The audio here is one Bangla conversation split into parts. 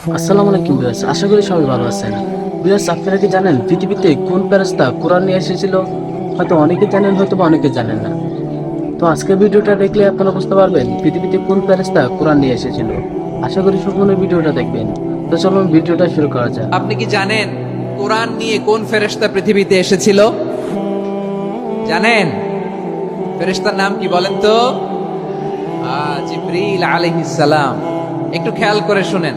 আসসালামু আলাইকুম বিয়াস আশা করি সবাই ভালো আছেন। বিয়াস আপনারা কি জানেন পৃথিবীতে কোন ফেরেশতা কোরআন নিয়ে এসেছিল? হয়তো অনেকে জানেন, হয়তো বা অনেকে জানেন না। তো আজকের ভিডিওটা দেখলে আপনারা বুঝতে পারবেন পৃথিবীতে কোন ফেরেশতা কোরআন নিয়ে এসেছিল। আশা করি সম্পূর্ণ ভিডিওটা দেখবেন। তো চলুন ভিডিওটা শুরু করা যাক। আপনি কি জানেন কোরআন নিয়ে কোন ফেরেশতা পৃথিবীতে এসেছিল? জানেন? ফেরেশতার নাম কি বলেন তো? জিবরিল আলাইহিস সালাম। একটু খেয়াল করে শুনেন।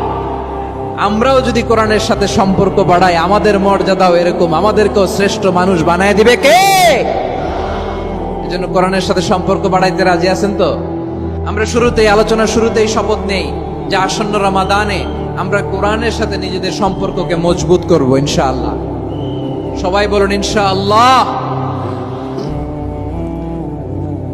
আমরাও যদি কোরআনের সাথে সম্পর্ক বাড়াই, আমাদের মর্যাদাও এরকম। আমাদেরকেও শ্রেষ্ঠ মানুষ বানায় দিবে কে? এজন্য কোরআনের সাথে সম্পর্ক বাড়াইতে রাজি আছেন তো? আমরা শুরুতেই, আলোচনা শুরুতেই শপথ নেই যে আসন্ন রমাদানে আমরা কোরআনের সাথে নিজেদের সম্পর্ককে মজবুত করব, ইনশাআল্লাহ। সবাই বলুন, ইনশাআল্লাহ।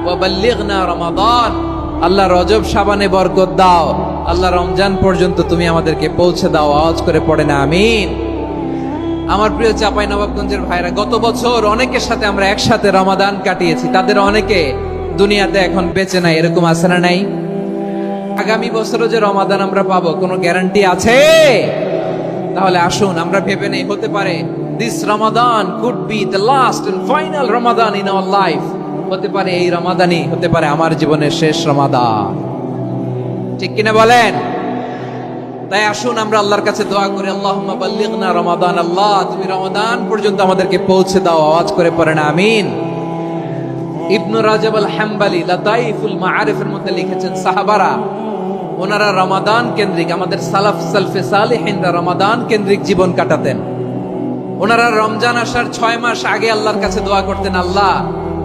শাবান ওয়া বাল্লিগনা রমাদান। আল্লাহ রজব শাবানে বরকত দাও। আল্লাহ রমজান পর্যন্ত তুমি আমাদেরকে পৌঁছে দাও, আওয়াজ করে পড়ে না, আমিন। আমার প্রিয় চাপাই নবাবগঞ্জের ভাইরা, গত বছর অনেকের সাথে আমরা একসাথে রমাদান কাটিয়েছি। তাদের অনেকে দুনিয়াতে এখন বেঁচে নাই, এরকম আছে না নাই? আগামী বছরও যে রমাদান আমরা পাবো, কোনো গ্যারান্টি আছে? তাহলে আসুন, আমরা ভেবে নেই, হতে পারে this Ramadan could be the last and final Ramadan in our life হতে পারে এই রমাদানই, হতে পারে আমার জীবনের শেষ রমাদান। ঠিক কিনা বলেন? তাই আসুন আমরা আল্লাহর কাছে দোয়া করি, আল্লাহুম্মা বাল্লিগনা রমাদান আল্লাহ, তুমি রমাদান পর্যন্ত আমাদেরকে পৌঁছে দাও, আওয়াজ করে পড়েন, আমিন। ইবনু মধ্যে লিখেছেন, সাহাবারা, ওনারা রমাদান কেন্দ্রিক, আমাদের সালাফ সালফে সালেহিনরা রমাদান কেন্দ্রিক জীবন কাটাতেন। ওনারা রমজান আসার ছয় মাস আগে আল্লাহর কাছে দোয়া করতেন, আল্লাহ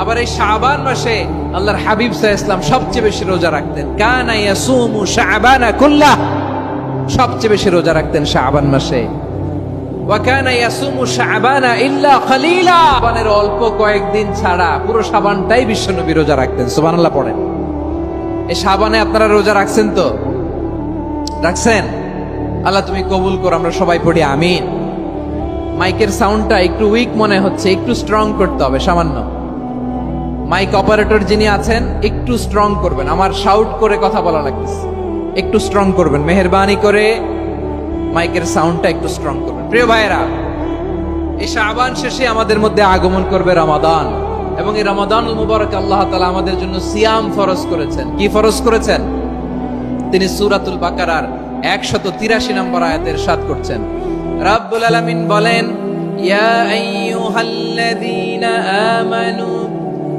আবার এই শাবান মাসে আল্লাহর হাবিব সাহ ইসলাম সবচেয়ে বেশি রোজা রাখতেন। কানা ইয়াসুমু শাবানা কুল্লাহ। সবচেয়ে বেশি রোজা রাখতেন শাবান মাসে। ওয়াকানা ইয়াসুমু শাবানা ইল্লা খলিলা। শাবানের অল্প কয়েকদিন ছাড়া পুরো শাবানটাই বিশ্বনবী রোজা রাখতেন। সুবহানাল্লাহ পড়েন। এই শাবানে আপনারা রোজা রাখছেন তো? রাখছেন? আল্লাহ তুমি কবুল করো, আমরা সবাই পড়ি, আমিন। মাইকের সাউন্ডটা একটু উইক মনে হচ্ছে, একটু স্ট্রং করতে হবে, সামান্য। মাইক অপারেটর যিনি আছেন, একটু স্ট্রং করবেন। আমার শাউট করে কথা বলা লাগতেছে। একটু স্ট্রং করবেন। মেহরবানি করে মাইকের সাউন্ডটা একটু স্ট্রং করবেন। প্রিয় ভাইয়েরা, এই শাবান শেষে আমাদের মধ্যে আগমন করবে রমাদান। এবং এই রমাদান মুবারক আল্লাহ তালা আমাদের জন্য সিয়াম ফরজ করেছেন। কি ফরজ করেছেন? তিনি সূরাতুল বাকারার 183 নম্বর আয়াতের সাত করছেন। রাব্বুল আলামিন বলেন, ইয়া আইয়ুহাল্লাযীনা আমানু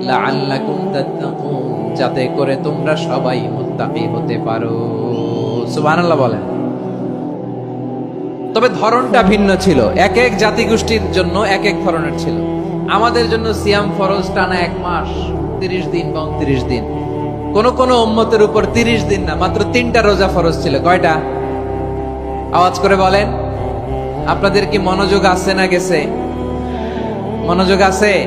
লাআল্লাকুম তাত্তাকুন, যাতে করে তোমরা সবাই মুত্তাকি হতে পারো। সুবহানাল্লাহ বলেন। তবে ধরনটা ভিন্ন ছিল। এক এক জাতিগোষ্ঠীর জন্য এক এক ধরনের ছিল। আমাদের জন্য সিয়াম ফরজ টানা এক মাস, তিরিশ দিন বা উনত্রিশ দিন। কোন কোন উম্মতের উপর তিরিশ দিন না, মাত্র তিনটা রোজা ফরজ ছিল। কয়টা? আওয়াজ করে বলেন। আপনাদের কি মনোযোগ আছে না গেছে? মনোযোগ আছে?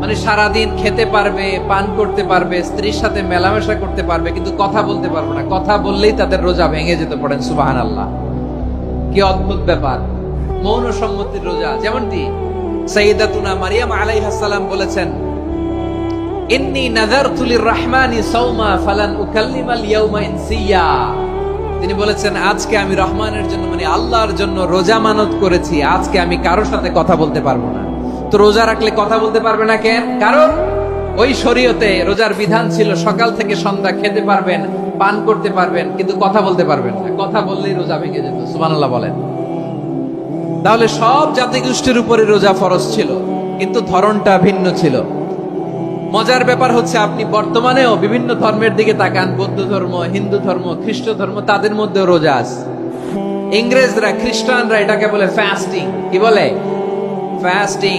মানে সারাদিন খেতে পারবে, পান করতে পারবে, স্ত্রীর সাথে মেলামেশা করতে পারবে, কিন্তু কথা বলতে পারবে না। কথা বললেই তাদের রোজা ভেঙে যেতে পড়েন সুবাহান আল্লাহ কি অদ্ভুত ব্যাপার। মৌন সম্মতির রোজা, যেমনটি সৈয়দাতুনা মারিয়াম আলাইহিস সালাম বলেছেন, ইন্নী নাযারতু লির-রাহমানি সাওমা ফালান উকাল্লিমাল ইয়াওমা ইনসিয়া তিনি বলেছেন, আজকে আমি রহমানের জন্য মানে আল্লাহর জন্য রোজা মানত করেছি, আজকে আমি কারোর সাথে কথা বলতে পারব না। তো রোজা রাখলে কথা বলতে পারবে না কেন? কারণ ওই শরীয়তে রোজার বিধান ছিল সকাল থেকে সন্ধ্যা খেতে পারবেন, পান করতে পারবেন, কিন্তু কথা বলতে পারবেন না। কথা বললেই রোজা ভেঙে যেত, সুবহানাল্লাহ বলেন। তাহলে সব জাতিগোষ্ঠীর উপরে রোজা ফরজ ছিল, কিন্তু ধরনটা ভিন্ন ছিল। মজার ব্যাপার হচ্ছে আপনি বর্তমানেও বিভিন্ন ধর্মের দিকে তাকান, বৌদ্ধ ধর্ম, হিন্দু ধর্ম, খ্রিস্ট ধর্ম, তাদের মধ্যে রোজা আছে। ইংরেজরা, খ্রিস্টানরা এটাকে বলে ফ্যাস্টিং কি বলে? ফাস্টিং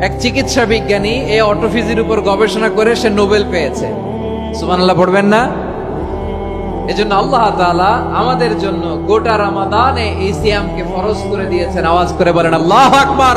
এক চিকিৎসা বিজ্ঞানী এই অটোফিজির উপর গবেষণা করে সে নোবেল পেয়েছে। সুমানাল্লাহ পড়বেন না? এজন্য আল্লাহ তালা আমাদের জন্য গোটা রামাদান এই সিয়ামকে ফরজ করে দিয়েছেন। আওয়াজ করে বলেন, আল্লাহ আকবার!